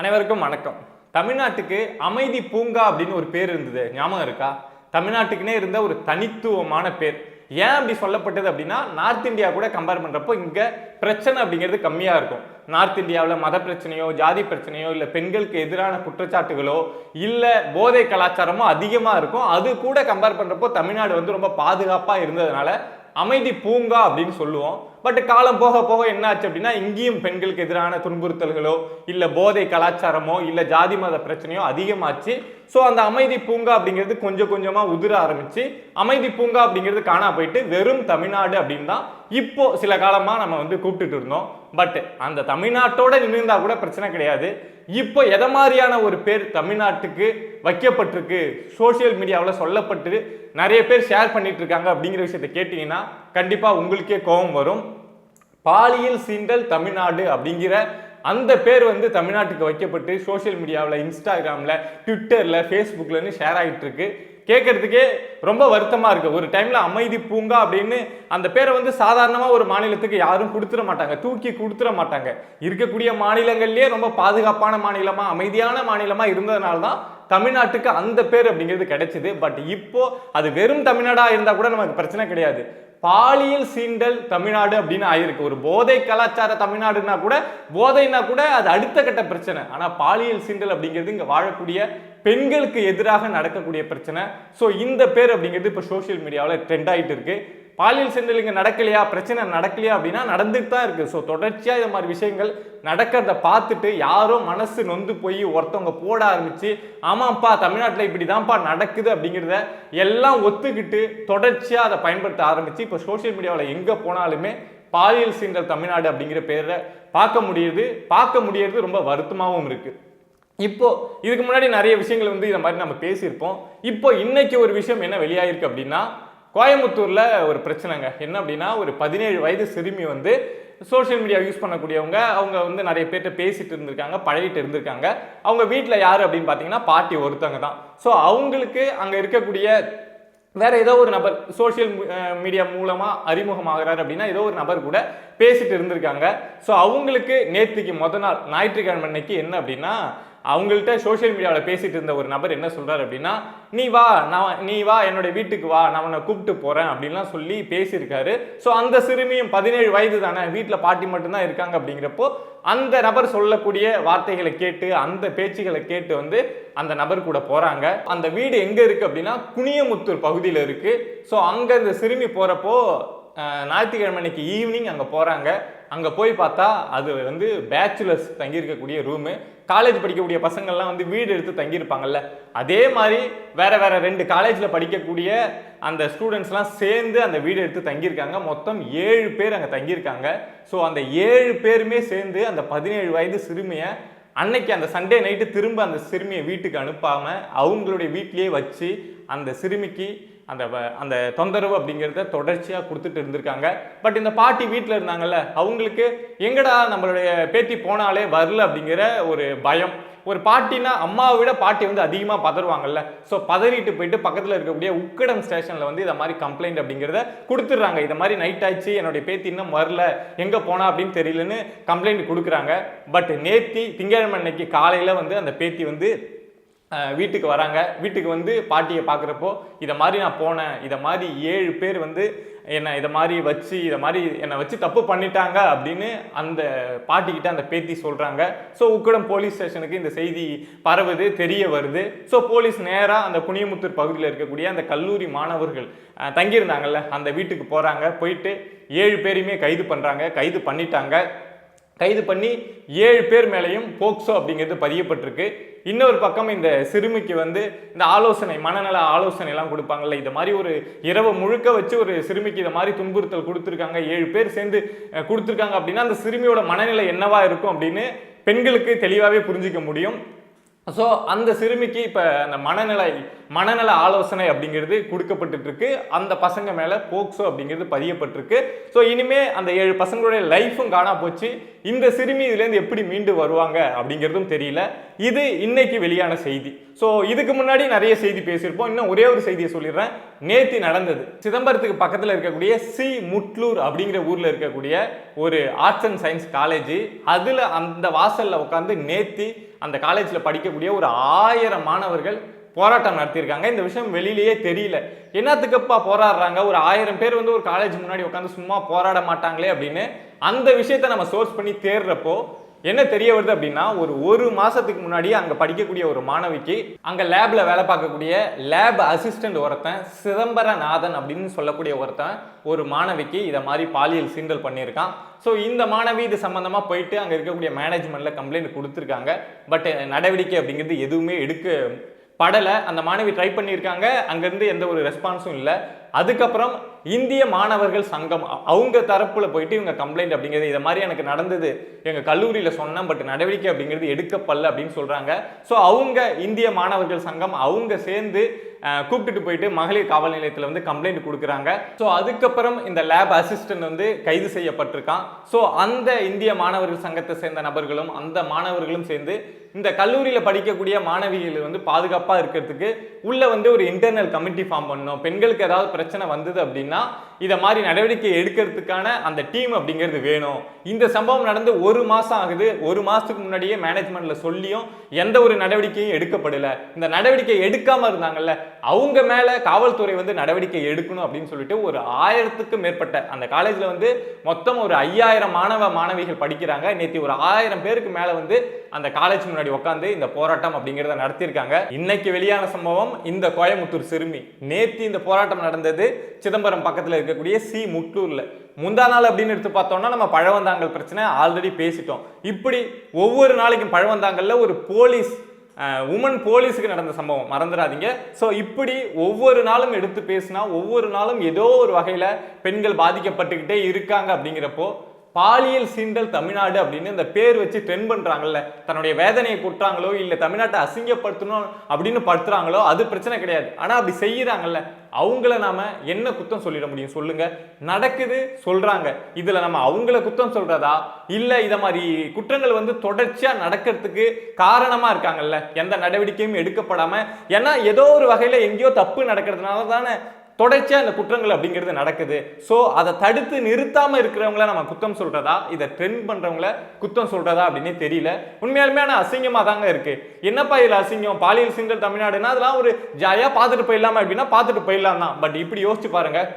அனைவருக்கும் வணக்கம். தமிழ்நாட்டுக்கு அமைதி பூங்கா அப்படின்னு ஒரு பேர் இருந்தது. ஞாபகம் இருக்கா? தமிழ்நாட்டுக்குனே இருந்த ஒரு தனித்துவமான பேர். ஏன் அப்படி சொல்லப்பட்டது அப்படின்னா நார்த் இந்தியா கூட கம்பேர் பண்ணுறப்போ இங்கே பிரச்சனை அப்படிங்கிறது கம்மியாக இருக்கும். நார்த் இந்தியாவில் மத பிரச்சனையோ ஜாதி பிரச்சனையோ இல்லை பெண்களுக்கு எதிரான குற்றச்சாட்டுகளோ இல்லை போதை கலாச்சாரமோ அதிகமாக இருக்கும். அது கூட கம்பேர் பண்ணுறப்போ தமிழ்நாடு வந்து ரொம்ப பாதுகாப்பாக இருந்ததுனால அமைதி பூங்கா அப்படின்னு சொல்லுவோம். பட் காலம் போக போக என்ன ஆச்சு அப்படின்னா இங்கேயும் பெண்களுக்கு எதிரான துன்புறுத்தல்களோ இல்லை போதை கலாச்சாரமோ இல்லை ஜாதி மத பிரச்சனையோ அதிகமாச்சு. ஸோ அந்த அமைதி பூங்கா அப்படிங்கிறது கொஞ்சம் கொஞ்சமாக உதிர ஆரம்பிச்சு அமைதி பூங்கா அப்படிங்கிறது காணா போயிட்டு வெறும் தமிழ்நாடு அப்படின்னு தான் இப்போ சில காலமாக நம்ம வந்து கூப்பிட்டுட்டு இருந்தோம். பட் அந்த தமிழ்நாட்டோட நின்றுந்தா கூட பிரச்சனை கிடையாது. இப்போ எதை மாதிரியான ஒரு பேர் தமிழ்நாட்டுக்கு வைக்கப்பட்டிருக்கு? சோஷியல் மீடியாவில் சொல்லப்பட்டு நிறைய பேர் ஷேர் பண்ணிட்டு இருக்காங்க அப்படிங்கிற விஷயத்தை கேட்டிங்கன்னா கண்டிப்பாக உங்களுக்கே கோபம் வரும். பாலியல் சீண்டல் தமிழ்நாடு அப்படிங்கிற அந்த பேர் வந்து தமிழ்நாட்டுக்கு வைக்கப்பட்டு சோஷியல் மீடியாவில் இன்ஸ்டாகிராமில் ட்விட்டரில் ஃபேஸ்புக்லன்னு ஷேர் ஆகிட்டு இருக்கு. கேட்கறதுக்கே ரொம்ப வருத்தமாக இருக்குது ஒரு டைமில் அமைதி பூங்கா அப்படின்னு அந்த பேரை வந்து சாதாரணமாக ஒரு மாநிலத்துக்கு யாரும் கொடுத்துட மாட்டாங்க. தூக்கி கொடுத்துட மாட்டாங்க. இருக்கக்கூடிய மாநிலங்கள்லேயே ரொம்ப பாதுகாப்பான மாநிலமாக அமைதியான மாநிலமாக இருந்ததுனால தான் தமிழ்நாட்டுக்கு அந்த பேர் அப்படிங்கிறது கிடைச்சிது. பட் இப்போது அது வெறும் தமிழ்நாடாக இருந்தால் கூட நமக்கு பிரச்சனை கிடையாது. பாலியல் சீண்டல் தமிழ்நாடு அப்படின்னு ஆயிருக்கு. ஒரு போதை கலாச்சார தமிழ்நாடுனா கூட போதைனா கூட அது அடுத்த கட்ட பிரச்சனை. ஆனால் பாலியல் சீண்டல் அப்படிங்கிறது இங்கே வாழக்கூடிய பெண்களுக்கு எதிராக நடக்கக்கூடிய பிரச்சனை. ஸோ இந்த பேர் அப்படிங்கிறது இப்போ சோஷியல் மீடியாவில் ட்ரெண்ட் ஆகிட்டு இருக்கு. பாலியல் சீண்டல் இங்கே நடக்கலையா? பிரச்சனை நடக்கலையா அப்படின்னா நடந்துட்டு தான் இருக்குது ஸோ தொடர்ச்சியாக இது மாதிரி விஷயங்கள் நடக்கிறத பார்த்துட்டு யாரோ மனசு நொந்து போய் ஒருத்தவங்க போட ஆரம்பித்து ஆமாப்பா தமிழ்நாட்டில் இப்படி தான்ப்பா நடக்குது அப்படிங்கிறத எல்லாம் ஒத்துக்கிட்டு தொடர்ச்சியாக அதை பயன்படுத்த ஆரம்பிச்சு இப்போ சோஷியல் மீடியாவில் எங்கே போனாலுமே பாலியல் சீண்டல் தமிழ்நாடு அப்படிங்கிற பேரை பார்க்க முடியுது. பார்க்க முடியறது ரொம்ப வருத்தமாகவும் இருக்குது இப்போ இதுக்கு முன்னாடி நிறைய விஷயங்கள் வந்து இந்த மாதிரி நம்ம பேசியிருப்போம். இப்போ இன்னைக்கு ஒரு விஷயம் என்ன வெளியாயிருக்கு அப்படின்னா கோயம்புத்தூரில் ஒரு பிரச்சனைங்க. என்ன அப்படின்னா ஒரு பதினேழு வயது சிறுமி வந்து சோஷியல் மீடியா யூஸ் பண்ணக்கூடியவங்க அவங்க வந்து நிறைய பேர்கிட்ட பேசிட்டு இருந்திருக்காங்க பழகிட்டு இருந்திருக்காங்க. அவங்க வீட்டில் யார் அப்படின்னு பார்த்தீங்கன்னா பாட்டி ஒருத்தவங்க தான். ஸோ அவங்களுக்கு அங்கே இருக்கக்கூடிய வேற ஏதோ ஒரு நபர் சோஷியல் மீடியா மூலமாக அறிமுகமாகிறார் அப்படின்னா ஏதோ ஒரு நபர் கூட பேசிட்டு இருந்திருக்காங்க. ஸோ அவங்களுக்கு நேற்றுக்கு மொதல் நாள் ஞாயிற்றுக்கிழமை அன்னைக்கு என்ன அப்படின்னா அவங்கள்ட்ட சோஷியல் மீடியாவில் பேசிட்டு இருந்த ஒரு நபர் என்ன சொல்கிறார் அப்படின்னா நீ வா நான் நீ வா என்னுடைய வீட்டுக்கு வா நான் உன்னை கூப்பிட்டு போகிறேன் அப்படின்லாம் சொல்லி பேசியிருக்காரு. ஸோ அந்த சிறுமியும் பதினேழு வயது தானே வீட்டில் பாட்டி மட்டும்தான் இருக்காங்க அப்படிங்கிறப்போ அந்த நபர் சொல்லக்கூடிய வார்த்தைகளை கேட்டு அந்த பேச்சுகளை கேட்டு வந்து அந்த நபர் கூட போகிறாங்க அந்த வீடு எங்கே இருக்குது அப்படின்னா குனியமுத்தூர் பகுதியில் இருக்குது ஸோ அங்கே இந்த சிறுமி போகிறப்போ ஞாயிற்றுக்கிழமை அன்னைக்கு ஈவினிங் அங்கே போகிறாங்க அங்கே போய் பார்த்தா அது வந்து பேச்சுலர்ஸ் தங்கியிருக்கக்கூடிய ரூமு காலேஜ் படிக்கக்கூடிய பசங்கள்லாம் வந்து வீடு எடுத்து தங்கியிருப்பாங்கல்ல. அதே மாதிரி வேறு வேறு ரெண்டு காலேஜில் படிக்கக்கூடிய அந்த ஸ்டூடெண்ட்ஸ்லாம் சேர்ந்து அந்த வீடு எடுத்து தங்கியிருக்காங்க. மொத்தம் ஏழு பேர் அங்கே தங்கியிருக்காங்க. ஸோ அந்த ஏழு பேருமே சேர்ந்து அந்த பதினேழு வயது சிறுமியை அன்னைக்கு அந்த சண்டே நைட்டு திரும்ப அந்த சிறுமியை வீட்டுக்கு அனுப்பாமல் அவங்களுடைய வீட்டிலேயே வச்சு அந்த சிறுமிக்கு அந்த வ- அந்த தொந்தரவு அப்படிங்கிறத தொடர்ச்சியாக கொடுத்துட்டு இருந்திருக்காங்க. பட் இந்த பாட்டி வீட்டில் இருந்தாங்கல்ல அவங்களுக்கு எங்கடா நம்மளுடைய பேத்தி போனாலே வரல அப்படிங்கிற ஒரு பயம். ஒரு பாட்டினா அம்மாவை விட பாட்டி வந்து அதிகமாக பதறுவாங்கல்ல. ஸோ பதறிட்டு போயிட்டு பக்கத்தில் இருக்கக்கூடிய உக்கடம் ஸ்டேஷனில் வந்து இதை மாதிரி கம்ப்ளைண்ட் அப்படிங்கிறத கொடுத்துட்றாங்க. இதை மாதிரி நைட் ஆச்சு என்னுடைய பேத்தி இன்னும் வரல எங்கே போனா அப்படின்னு தெரியலன்னு கம்ப்ளைண்ட் கொடுக்குறாங்க. பட் நேத்தி திங்கட்கிழமை அன்னைக்கு காலையில் வந்து அந்த பேத்தி வந்து வீட்டுக்கு வராங்க. வீட்டுக்கு வந்து பாட்டியை பார்க்குறப்போ இதை மாதிரி நான் போனேன். இதை மாதிரி ஏழு பேர் வந்து என்னை இதை மாதிரி வச்சு இதை மாதிரி என்னை வச்சு தப்பு பண்ணிட்டாங்க அப்படின்னு அந்த பாட்டிக்கிட்ட அந்த பேத்தி சொல்கிறாங்க ஸோ உக்கடம் போலீஸ் ஸ்டேஷனுக்கு இந்த செய்தி பரவுது தெரிய வருது. ஸோ போலீஸ் நேராக அந்த குனியமுத்தூர் பகுதியில் இருக்கக்கூடிய அந்த கல்லூரி மாணவர்கள் தங்கியிருந்தாங்கல்ல அந்த வீட்டுக்கு போகிறாங்க போயிட்டு ஏழு பேரையுமே கைது பண்ணுறாங்க கைது பண்ணிட்டாங்க. கைது பண்ணி ஏழு பேர் மேலேயும் போக்சோ அப்படிங்கிறது பதியப்பட்டிருக்கு. இன்னொரு பக்கம் இந்த சிறுமிக்கு வந்து இந்த ஆலோசனை மனநல ஆலோசனை எல்லாம் கொடுப்பாங்கல்ல இந்த மாதிரி ஒரு இரவு முழுக்க வச்சு ஒரு சிறுமிக்கு இதை மாதிரி துன்புறுத்தல் கொடுத்துருக்காங்க ஏழு பேர் சேர்ந்து கொடுத்துருக்காங்க அப்படின்னா அந்த சிறுமியோட மனநிலை என்னவா இருக்கும் அப்படின்னு பெண்களுக்கு தெளிவாகவே புரிஞ்சிக்க முடியும். ஸோ அந்த சிறுமிக்கு இப்போ அந்த மனநிலை மனநல ஆலோசனை அப்படிங்கிறது கொடுக்கப்பட்டுருக்கு அந்த பசங்க மேலே போக்சோ அப்படிங்கிறது பதியப்பட்டிருக்கு. ஸோ இனிமே அந்த ஏழு பசங்களுடைய லைஃபும் காணா போச்சு. இந்த சிறுமி இதுலேருந்து எப்படி மீண்டு வருவாங்க அப்படிங்கிறதும் தெரியல. இது இன்னைக்கு வெளியான செய்தி. ஸோ இதுக்கு முன்னாடி நிறைய செய்தி பேசியிருப்போம். இன்னும் ஒரே ஒரு செய்தியை சொல்லிடுறேன். நேற்று நடந்தது. சிதம்பரத்துக்கு பக்கத்தில் இருக்கக்கூடிய சி. முட்லூர் அப்படிங்கிற ஊரில் இருக்கக்கூடிய ஒரு ஆர்ட்ஸ் அண்ட் சயின்ஸ் காலேஜ் அதில் அந்த வாசலில் உட்காந்து நேத்தி அந்த காலேஜில் படிக்கக்கூடிய ஒரு ஆயிரம் மாணவர்கள் போராட்டம் நடத்தியிருக்காங்க. இந்த விஷயம் வெளியிலேயே தெரியல. என்னத்துக்குப்பா போராடுறாங்க? ஒரு ஆயிரம் பேர் வந்து ஒரு காலேஜ் முன்னாடி உட்காந்து சும்மா போராட மாட்டாங்களே அப்படின்னு அந்த விஷயத்தை நம்ம சோர்ஸ் பண்ணி தேடுறப்போ என்ன தெரிய வருது அப்படின்னா ஒரு ஒரு மாசத்துக்கு முன்னாடி அங்க படிக்கக்கூடிய ஒரு மாணவிக்கு அங்க லேப்ல வேலை பார்க்கக்கூடிய லேப் அசிஸ்டன்ட் ஒருத்தன் சிதம்பரநாதன் அப்படின்னு சொல்லக்கூடிய ஒருத்தன் ஒரு மாணவிக்கு இதை மாதிரி பாலியல் சீண்டல் பண்ணியிருக்கான். ஸோ இந்த மாணவி இது சம்மந்தமாக போயிட்டு அங்கே இருக்கக்கூடிய மேனேஜ்மெண்ட்ல கம்ப்ளைண்ட் கொடுத்துருக்காங்க. பட் நடவடிக்கை அப்படிங்கிறது எதுவுமே எடுக்க படலை. அந்த மாணவி ட்ரை பண்ணியிருக்காங்க. அங்கேருந்து எந்த ஒரு ரெஸ்பான்ஸும் இல்லை. அதுக்கப்புறம் இந்திய மாணவர்கள் சங்கம் அவங்க தரப்பில் போயிட்டு இவங்க கம்ப்ளைண்ட் அப்படிங்கிறது இதை மாதிரி எனக்கு நடந்தது எங்கள் கல்லூரியில் சொன்னேன் பட் நடவடிக்கை அப்படிங்கிறது எடுக்கப்படல அப்படின்னு சொல்கிறாங்க ஸோ அவங்க இந்திய மாணவர்கள் சங்கம் அவங்க சேர்ந்து கூப்பிட்டுட்டு போயிட்டு மகளிர் காவல் நிலையத்தில் வந்து கம்ப்ளைண்ட் கொடுக்குறாங்க. ஸோ அதுக்கப்புறம் இந்த லேப் அசிஸ்டன்ட் வந்து கைது செய்யப்பட்டிருக்கான். ஸோ அந்த இந்திய மாணவர்கள் சங்கத்தை சேர்ந்த நபர்களும் அந்த மாணவர்களும் சேர்ந்து இந்த கல்லூரியில் படிக்கக்கூடிய மாணவிகள் வந்து பாதுகாப்பாக இருக்கிறதுக்கு உள்ளே வந்து ஒரு இன்டர்னல் கமிட்டி ஃபார்ம் பண்ணணும். பெண்களுக்கு ஏதாவது பிரச்சனை வந்தது அப்படின்னா இதை மாதிரி நடவடிக்கை எடுக்கிறதுக்கான அந்த டீம் அப்படிங்கிறது வேணும். இந்த சம்பவம் நடந்து ஒரு மாதம் ஆகுது. ஒரு மாதத்துக்கு முன்னாடியே மேனேஜ்மெண்ட்டில் சொல்லியும் எந்த ஒரு நடவடிக்கையும் எடுக்கப்படலை. இந்த நடவடிக்கை எடுக்காமல் இருந்தாங்கல்ல அவங்க மேலே காவல்துறை வந்து நடவடிக்கை எடுக்கணும் அப்படின்னு சொல்லிட்டு ஒரு ஆயிரத்துக்கும் மேற்பட்ட அந்த காலேஜில் வந்து மொத்தம் ஒரு ஐயாயிரம் மாணவ மாணவிகள் படிக்கிறாங்க. நேற்று ஒரு ஆயிரம் பேருக்கு மேலே வந்து அந்த காலேஜ் முன்னாடி உட்காந்து இந்த போராட்டம் அப்படிங்கிறத நடத்தியிருக்காங்க. இன்னைக்கு வெளியான சம்பவம் இந்த கோயமுத்தூர் சிறுமி. நேத்தி இந்த போராட்டம் நடந்தது சிதம்பரம் பக்கத்துல இருக்கக்கூடிய சி முட்டூர்ல. முந்தா நாள் அப்படின்னு எடுத்து பார்த்தோம்னா நம்ம பழவந்தாங்கல் பிரச்சனை ஆல்ரெடி பேசிட்டோம். இப்படி ஒவ்வொரு நாளைக்கும் பழவந்தாங்கல்ல ஒரு போலீஸ் உமன் போலீஸுக்கு நடந்த சம்பவம். மறந்துடாதீங்க. ஸோ இப்படி ஒவ்வொரு நாளும் எடுத்து பேசினா ஒவ்வொரு நாளும் ஏதோ ஒரு வகையில் பெண்கள் பாதிக்கப்பட்டுக்கிட்டே இருக்காங்க அப்படிங்கிறப்போ பாலியல் சீண்டல் தமிழ்நாடு அப்படின்னு இந்த பேர் வச்சு ட்ரெண்ட் பண்ணுறாங்கல்ல தன்னுடைய வேதனையை கொட்டுறாங்களோ இல்லை தமிழ்நாட்டை அசிங்கப்படுத்தணும் அப்படின்னு படுத்துறாங்களோ அது பிரச்சனை கிடையாது. ஆனால் அப்படி செய்கிறாங்கல்ல அவங்கள நாம என்ன குத்தம் சொல்லிட முடியும்? சொல்லுங்க. நடக்குது சொல்றாங்க. இதுல நம்ம அவங்கள குத்தம் சொல்றதா? இல்ல இத மாதிரி குற்றங்கள் வந்து தொடர்ச்சியா நடக்கிறதுக்கு காரணமா இருக்காங்கல்ல. எந்த நடவடிக்கையும் எடுக்கப்படாம ஏன்னா ஏதோ ஒரு வகையில எங்கேயோ தப்பு நடக்கிறதுனால தானே தொடர்ச்சியாக இந்த குற்றங்கள் அப்படிங்கிறது நடக்குது. ஸோ அதை தடுத்து நிறுத்தாமல் இருக்கிறவங்கள நம்ம குத்தம் சொல்கிறதா இதை ட்ரெண்ட் பண்ணுறவங்கள குத்தம் சொல்கிறதா அப்படின்னு தெரியல. உண்மையாலுமே ஆனால் அசிங்கமாக தாங்க இருக்குது என்னப்பா இதில் அசிங்கம்? பாலியல் சிங்கல் தமிழ்நாடுனா அதெல்லாம் ஒரு ஜாலியாக பார்த்துட்டு போயிடலாமா அப்படின்னா பார்த்துட்டு போயிடலாம் தான். பட் இப்படி யோசிச்சு பாருங்கள்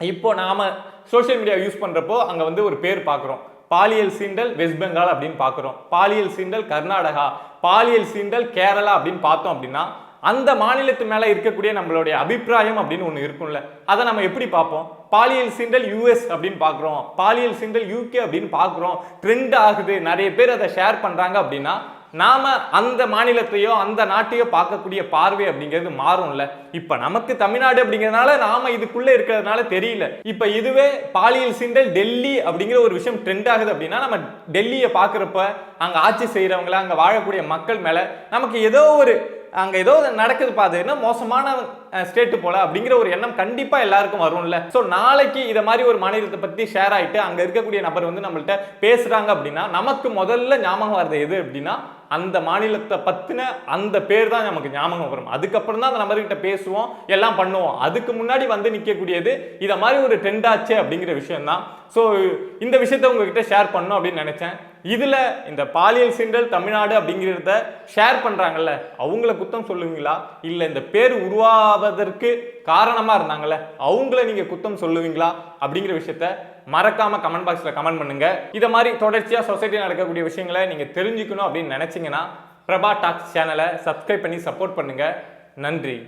இப்போ நாம் சோஷியல் மீடியா யூஸ் பண்ணுறப்போ அங்கே வந்து ஒரு பேர் பார்க்குறோம் பாலியல் சீண்டல் வெஸ்ட் பெங்கால் அப்படின்னு பார்க்குறோம் பாலியல் சீண்டல் கர்நாடகா. பாலியல் சீண்டல் கேரளா அப்படின்னு பார்த்தோம் அப்படின்னா அந்த மாநிலத்து மேலே இருக்கக்கூடிய நம்மளுடைய அபிப்பிராயம் அப்படின்னு ஒன்று இருக்கும்ல. அதை நம்ம எப்படி பார்ப்போம்? பாலியல் சீண்டல் யூஎஸ் அப்படின்னு பார்க்குறோம். பாலியல் சீண்டல் யூகே அப்படின்னு பார்க்குறோம். ட்ரெண்ட் ஆகுது. நிறைய பேர் அதை ஷேர் பண்ணுறாங்க அப்படின்னா நாம அந்த மாநிலத்தையோ அந்த நாட்டையோ பார்க்கக்கூடிய பார்வை அப்படிங்கிறது மாறும்ல. இப்ப நமக்கு தமிழ்நாடு அப்படிங்கிறதுனால நாம இதுக்குள்ள இருக்கிறதுனால தெரியல. இப்ப இதுவே பாலியல் சீண்டல் டெல்லி அப்படிங்கிற ஒரு விஷயம் ட்ரெண்ட் ஆகுது அப்படின்னா நம்ம டெல்லியை பார்க்குறப்ப அங்க ஆட்சி செய்யறவங்கள அங்க வாழக்கூடிய மக்கள் மேல நமக்கு ஏதோ ஒரு அங்கே ஏதோ நடக்குது பாது என்ன மோசமான ஸ்டேட்டு போல அப்படிங்கிற ஒரு எண்ணம் கண்டிப்பாக எல்லாருக்கும் வரும்ல. ஸோ நாளைக்கு இதை மாதிரி ஒரு மாநிலத்தை பற்றி ஷேர் ஆகிட்டு அங்கே இருக்கக்கூடிய நபர் வந்து நம்மள்ட்ட பேசுகிறாங்க அப்படின்னா நமக்கு முதல்ல ஞாபகம் வர்றது எது அப்படின்னா அந்த மாநிலத்தை பற்றின அந்த பேர் தான் நமக்கு ஞாபகம் வரும். அதுக்கப்புறம் தான் அந்த நபர்கிட்ட பேசுவோம் எல்லாம் பண்ணுவோம். அதுக்கு முன்னாடி வந்து நிற்கக்கூடியது இதை மாதிரி ஒரு ட்ரெண்ட் ஆச்சு அப்படிங்கிற விஷயம் தான் ஸோ இந்த விஷயத்த உங்ககிட்ட ஷேர் பண்ணும் அப்படின்னு நினச்சேன். இதில் இந்த பாலியல் சிண்டல் தமிழ்நாடு அப்படிங்கிறத ஷேர் பண்ணுறாங்கல்ல அவங்கள குத்தம் சொல்லுவீங்களா? இல்லை இந்த பேர் உருவாவதற்கு காரணமாக இருந்தாங்கல்ல அவங்கள நீங்கள் குத்தம் சொல்லுவீங்களா? அப்படிங்கிற விஷயத்த மறக்காம கமெண்ட் பாக்ஸில் கமெண்ட் பண்ணுங்க. இதை மாதிரி தொடர்ச்சியாக சொசைட்டியில் நடக்கக்கூடிய விஷயங்களை நீங்கள் தெரிஞ்சுக்கணும் அப்படின்னு நினச்சிங்கன்னா பிரபா டாக்ஸ் சேனலை சப்ஸ்கிரைப் பண்ணி சப்போர்ட் பண்ணுங்கள் நன்றி.